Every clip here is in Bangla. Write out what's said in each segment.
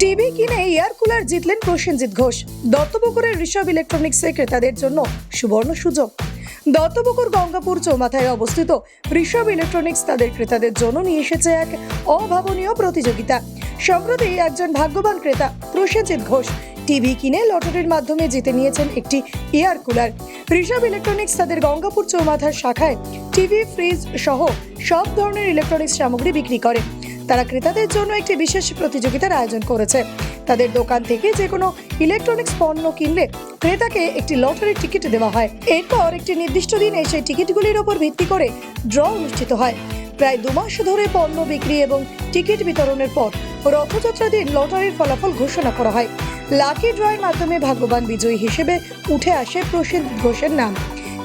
টিভি কিনে এয়ার কুলার জিতলেন প্রসেনজিৎ ঘোষ। দত্তপুকুরের ঋষভ ইলেকট্রনিক্সের ক্রেতাদের জন্য সুবর্ণ সুযোগ। দত্তপুকুর গঙ্গাপুর চৌমাথায় অবস্থিত ঋষভ ইলেকট্রনিক্স তাদের ক্রেতাদের জন্য নিয়ে এসেছে এক অভাবনীয় প্রতিযোগিতা। সম্প্রতি একজন ভাগ্যবান ক্রেতা, প্রসেনজিৎ ঘোষ, টিভি কিনে লটারির মাধ্যমে জিতে নিয়েছেন একটি এয়ার কুলার। ঋষভ ইলেকট্রনিক্স তাদের গঙ্গাপুর চৌমাথার শাখায় টিভি, ফ্রিজ সহ সব ধরনের ইলেকট্রনিক্স সামগ্রী বিক্রি করে। তারা ক্রেতাদের জন্য একটি বিশেষ প্রতিযোগিতার আয়োজন করেছে। তাদের দোকান থেকে যে কোনো ইলেকট্রনিক্স পণ্য কিনলে ক্রেতাকে একটি লটারির টিকিট দেওয়া হয়। এরপর একটি নির্দিষ্ট দিনে সেই টিকিটগুলির ওপর ভিত্তি করে ড্র অনুষ্ঠিত হয়। প্রায় দু মাস ধরে পণ্য বিক্রি এবং টিকিট বিতরণের পর রথযাত্রা দিন লটারির ফলাফল ঘোষণা করা হয়। লাকি ড্রয়ের মাধ্যমে ভাগ্যবান বিজয়ী হিসেবে উঠে আসে প্রসেনজিৎ ঘোষের নাম।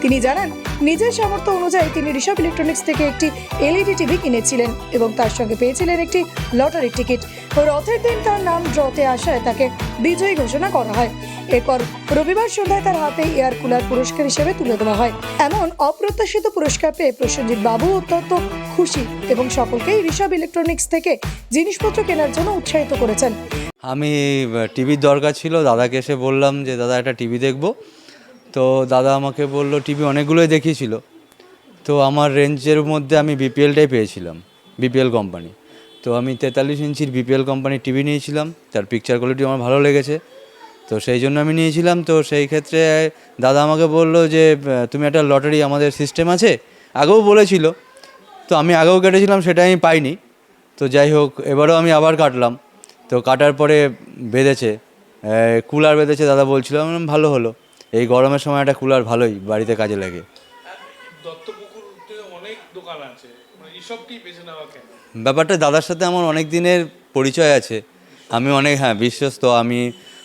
তিনি জানান, নিজের সামর্থ্য অনুযায়ী তিনি ঋষভ ইলেকট্রনিক্স থেকে একটি এলইডি টিভি কিনেছিলেন এবং তার সঙ্গে পেয়েছিলেন একটি লটারির টিকিট রথের দিন তার নাম ড্রতে আসায় তাকে বিজয়ী ঘোষণা করা হয়। এরপর রবিবার সন্ধ্যায় তার হাতে এয়ার কুলার পুরস্কার হিসেবে তুলে দেওয়া হয়। এমন অপ্রত্যাশিত পুরস্কার পেয়ে প্রসেনজিৎ বাবু অত্যন্ত খুশি এবং সকলকেই ঋষভ ইলেকট্রনিক্স থেকে জিনিসপত্র কেনার জন্য উৎসাহিত করেছেন। আমি টিভির দরকার ছিল। দাদাকে এসে বললাম যে, দাদা, একটা টিভি দেখব। তো দাদা আমাকে বলল, টিভি অনেকগুলোই দেখিয়েছিল। তো আমার রেঞ্জের মধ্যে আমি বিপিএলটাই পেয়েছিলাম বিপিএল কোম্পানি তো আমি তেতাল্লিশ ইঞ্চির বিপিএল কোম্পানির টিভি নিয়েছিলাম তার পিকচার কোয়ালিটি আমার ভালো লেগেছে। তো সেই জন্য আমি নিয়েছিলাম, তো সেই ক্ষেত্রে দাদা আমাকে বলল যে তুমি একটা লটারি আমাদের সিস্টেম আছে। আগেও বলেছিল, তো আমি আগেও কেটেছিলাম সেটা আমি পাইনি। তো যাই হোক, এবারও আমি আবার কাটলাম। তো কাটার পরে বেঁধেছে কুলার বেঁধেছে, দাদা বলছিলাম ভালো হলো। এই গরমের সময় একটা কুলার ভালোই বাড়িতে কাজে লাগে। অনেক দোকান আছে। মানে ব্যাপারটা দাদার সাথে আমার অনেক দিনের পরিচয় আছে। আমি অনেক হ্যাঁ বিশ্বস্ত আমি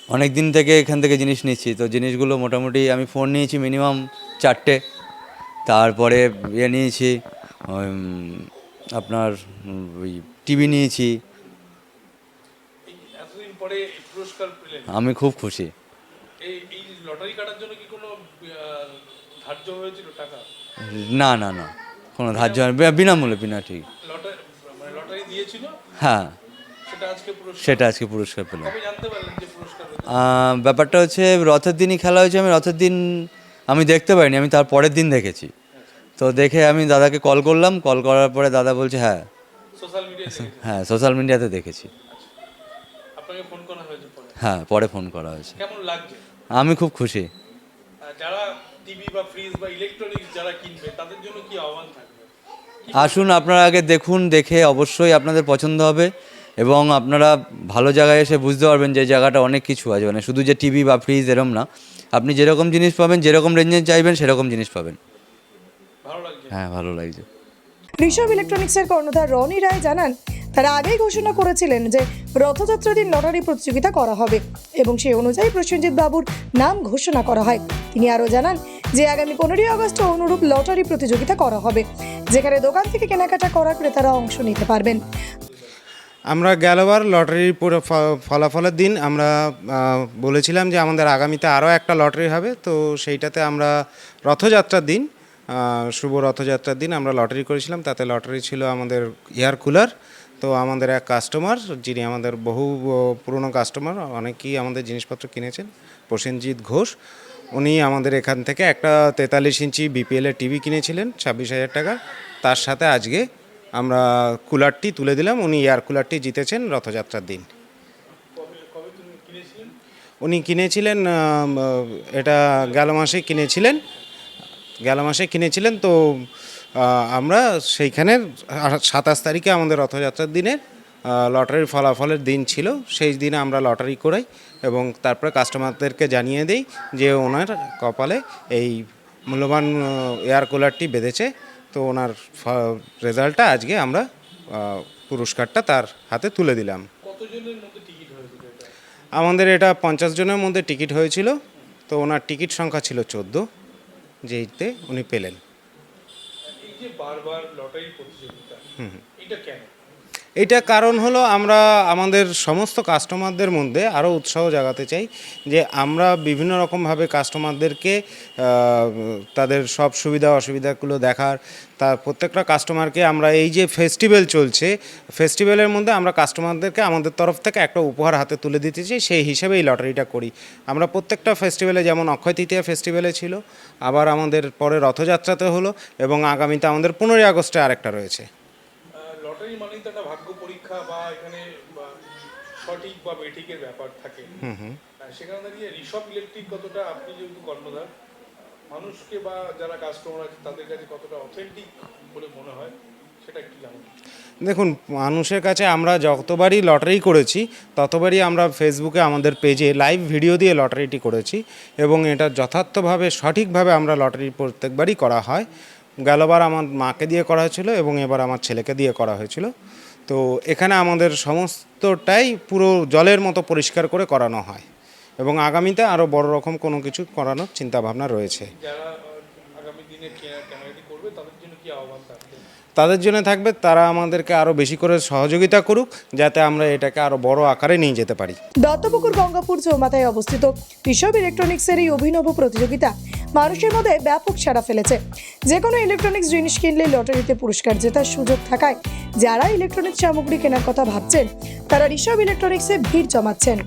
অনেক দিন থেকে এখান থেকে জিনিস নিচ্ছি। তো জিনিসগুলো মোটামুটি আমি ফোন নিয়েছি মিনিমাম চারটে। তারপরে ইয়ে নিয়েছি আপনার ওই টিভি নিয়েছি। আমি খুব খুশি। এই এই লটারি কাটার জন্য কি কোনো ধার্য হয়েছিল টাকা? না না না। কোনো ধার্য বিনামূল্যে বিনা ঠিক। লটারি মানে দিয়েছিল? হ্যাঁ। সেটা আজকে পুরস্কার? পেলাম। ব্যাপারটা হচ্ছে রথের দিনই খেলা হয়েছে। আমি রথের দিন আমি দেখতে পাইনি আমি তার পরের দিন দেখেছি। তো দেখে আমি দাদাকে কল করলাম। কল করার পরে দাদা বলছে হ্যাঁ। হ্যাঁ সোশ্যাল মিডিয়াতে দেখেছি। আপনাকে ফোন করা হয়েছে পরে? হ্যাঁ পরে ফোন করা হয়েছে। কেমন লাগছে? আমি খুব খুশি। যারা টিভি বা ফ্রিজ বা ইলেকট্রনিক্স যারা কিনবে তাদের জন্য কি আহ্বান থাকবে? আসুন আপনারা আগে দেখুন দেখে অবশ্যই আপনাদের পছন্দ হবে এবং আপনারা ভালো জায়গায় এসে বুঝতে পারবেন যে জায়গাটা অনেক কিছু আছে। মানে শুধু যে টিভি বা ফ্রিজ এরম না আপনি যেরকম জিনিস পাবেন যেরকম রেঞ্জে চাইবেন সেরকম জিনিস পাবেন। ভালো লাগছে? হ্যাঁ ভালো লাগছে। ঋষভ ইলেকট্রনিক্সের কর্ণধার রনি রায় জানান তারা আগেই ঘোষণা করেছিলেন যে রথযাত্রা দিন লটারি প্রতিযোগিতা করা হবে এবং সেই অনুযায়ী প্রসেনজিৎ বাবুর নাম ঘোষণা করা হয়। তিনি আরও জানান যে আগামী পনেরোই আগস্ট অনুরূপ লটারি প্রতিযোগিতা করা হবে, যেখানে দোকান থেকে কেনাকাটা করা ক্রেতারা অংশ নিতে পারবেন। আমরা গেলবার লটারির পুরো ফলাফলের দিন আমরা বলেছিলাম যে আমাদের আগামীতে আরও একটা লটারি হবে, তো সেইটাতে আমরা রথযাত্রার দিন শুভ রথযাত্রার দিন আমরা লটারি করেছিলাম। তাতে লটারি ছিল আমাদের এয়ার কুলার তো আমাদের এক কাস্টমার যিনি আমাদের বহু পুরনো কাস্টমার অনেকেই আমাদের জিনিসপত্র কিনেছেন, প্রসেনজিৎ ঘোষ। উনি আমাদের এখান থেকে একটা তেতাল্লিশ ইঞ্চি বিপিএলের টিভি কিনেছিলেন, ছাব্বিশ হাজার টাকা। তার সাথে আজকে আমরা কুলারটি তুলে দিলাম, উনি এয়ার কুলারটি জিতেছেন রথযাত্রার দিন। উনি কিনেছিলেন এটা গেল মাসে কিনেছিলেন। গেল মাসে কিনেছিলেন তো আমরা সেইখানে সাতাশ তারিখে আমাদের রথযাত্রার দিনে লটারির ফলাফলের দিন ছিল সেই দিনে আমরা লটারি করাই এবং তারপরে কাস্টমারদেরকে জানিয়ে দেই যে ওনার কপালে এই মূল্যবান এয়ার কুলারটি বেঁধেছে তো ওনার রেজাল্টটা আজকে আমরা পুরস্কারটা তার হাতে তুলে দিলাম। আমাদের এটা পঞ্চাশ জনের মধ্যে টিকিট হয়েছিল তো ওনার টিকিট সংখ্যা ছিল চোদ্দ। যেইতে উনি পেলেন। এই যে বারবার লটারি প্রতিযোগিতা এটা কেন? এটা কারণ হলো আমরা আমাদের সমস্ত কাস্টমারদের মধ্যে আরও উৎসাহ জাগাতে চাই যে আমরা বিভিন্ন রকমভাবে কাস্টমারদেরকে তাদের সব সুবিধা অসুবিধাগুলো দেখার, তার প্রত্যেকটা কাস্টমারকে আমরা এই যে ফেস্টিভ্যাল চলছে ফেস্টিভ্যালের মধ্যে আমরা কাস্টমারদেরকে আমাদের তরফ থেকে একটা উপহার হাতে তুলে দিতে চাই, সেই হিসেবে এই লটারিটা করি। আমরা প্রত্যেকটা ফেস্টিভ্যালে যেমন অক্ষয় তৃতীয়া ফেস্টিভ্যালে ছিল, আবার আমাদের পরে রথযাত্রাতে হলো এবং আগামীতে আমাদের পনেরোই আগস্টে আরেকটা রয়েছে। লটারি মানেই বা এখানে সঠিক বা বেঠিকের ব্যাপার থাকে। সেখানে দাঁড়িয়ে ঋষভ ইলেকট্রিক কতটা আপনি যেহেতু কর্ণধার মানুষকে বা যারা কাস্টমার আছে তাদের কাছে কতটা অথেন্টিক বলে মনে হয় সেটা কি জানেন। দেখুন মানুষের কাছে আমরা যতবারই লটারি করেছি ততবারই আমরা ফেসবুকে আমাদের পেজে লাইভ ভিডিও দিয়ে লটারিটি করেছি এবং এটা যথার্থভাবে সঠিকভাবে আমরা লটারি প্রত্যেকবারই করা হয়। গেলবার আমার মাকে দিয়ে করা হয়েছিল এবং এবার আমার ছেলেকে দিয়ে করা হয়েছিল। তো এখানে আমাদের সমস্তটাই পুরো জলের মতো পরিষ্কার করে করানো হয় এবং আগামীতে আরও বড় রকম কোনো কিছু করানোর চিন্তাভাবনা রয়েছে। তাদের জন্য থাকবে তারা আমাদেরকে আরও বেশি করে সহযোগিতা করুক যাতে আমরা এটাকে আরও বড় আকারে নিয়ে যেতে পারি। দত্তপুকুর গঙ্গাপুর চৌমাথায় অবস্থিত ঋষভ ইলেকট্রনিক্সের এই অভিনব প্রতিযোগিতা মানুষের মধ্যে ব্যাপক সাড়া ফেলেছে। যে কোনো ইলেকট্রনিক্স জিনিস কিনলে লটারিতে পুরস্কার জেতার সুযোগ থাকায় যারা ইলেকট্রনিক্স সামগ্রী কেনার কথা ভাবছেন তারা ঋষভ ইলেকট্রনিক্সে ভিড় জমাচ্ছেন।